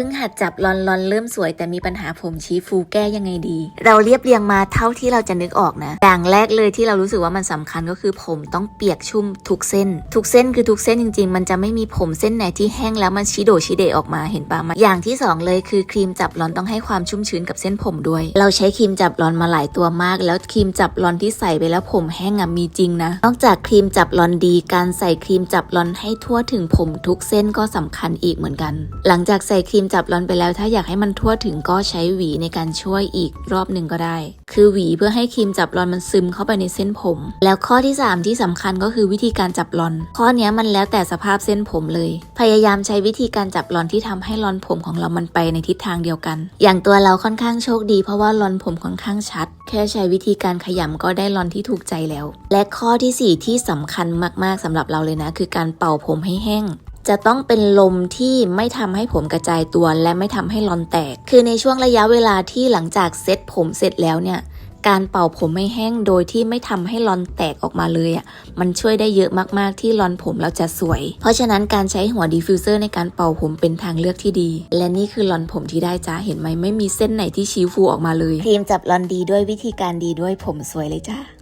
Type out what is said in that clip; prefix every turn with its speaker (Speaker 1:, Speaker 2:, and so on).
Speaker 1: พิ่งหัดจับลอนลอนเริ่มสวย แต่มีปัญหาผมชี้ฟูแก้ยังไงดี เราเรียบเรียงมาเท่าที่เราจะนึกออกนะ อย่างแรกเลยที่เรารู้สึกว่ามันสำคัญก็คือผมต้องเปียกชุ่มทุกเส้น ทุกเส้นคือทุกเส้นจริง ๆ มันจะไม่มีผมเส้นไหนที่แห้งแล้วมันชิโดชิเดออกมาเห็นปะมันอย่างที่สองเลยคือครีมจับลอนต้องให้ความชุ่มชื้นกับเส้นผมด้วย เราใช้ครีมจับลอนมาหลายตัวมาก แล้วครีมจับลอนที่ใส่ไปแล้วผมแห้งอะมีจริงนะ นอกจากครีมจับลอนดี การใส่ครีมจับลอนให้ทั่วถึงผมทุกเส้นก็สำคัญอีกเหมือนกัน หลังจากใส่ครีมจับลอนไปแล้วถ้าอยากให้มันทั่วถึงก็ใช้หวีในการช่วยอีกรอบหนึ่งก็ได้ คือหวีเพื่อให้ครีมจับลอนมันซึมเข้าไปในเส้นผม แล้วข้อที่ 3 ที่สำคัญก็คือวิธีการจับลอน ข้อนี้มันแล้วแต่สภาพเส้นผมเลย พยายามใช้วิธีการจับลอนที่ทำให้ลอนผมของเรามันไปในทิศทางเดียวกัน อย่างตัวเราค่อนข้างโชคดี เพราะว่าลอนผมค่อนข้างชัด แค่ใช้วิธีการขยำก็ได้ลอนที่ถูกใจแล้ว และข้อทีสี่4 ที่สำคัญมากๆสำหรับเราเลยนะ คือการเป่าผมให้แห้ง จะต้องเป็นลมที่ไม่ทำให้ผมกระจายตัวและไม่ทำให้ลอนแตก คือในช่วงระยะเวลาที่หลังจากเซ็ตผมเสร็จแล้วเนี่ยการเป่าผมให้แห้งโดยที่ไม่ทำให้ลอนแตกออกมาเลยอะ มันช่วยได้เยอะมากๆที่ลอนผมเราจะสวย เพราะฉะนั้นการใช้หัวดิฟฟิวเซอร์ในการเป่าผมเป็นทางเลือกที่ดี และนี่คือลอนผมที่ได้จ้าเห็นไหมไม่มีเส้นไหนที่ชี้ฟูออกมาเลยครีมจับลอนดีด้วยวิธีการดีด้วยผมสวยเลยจ้า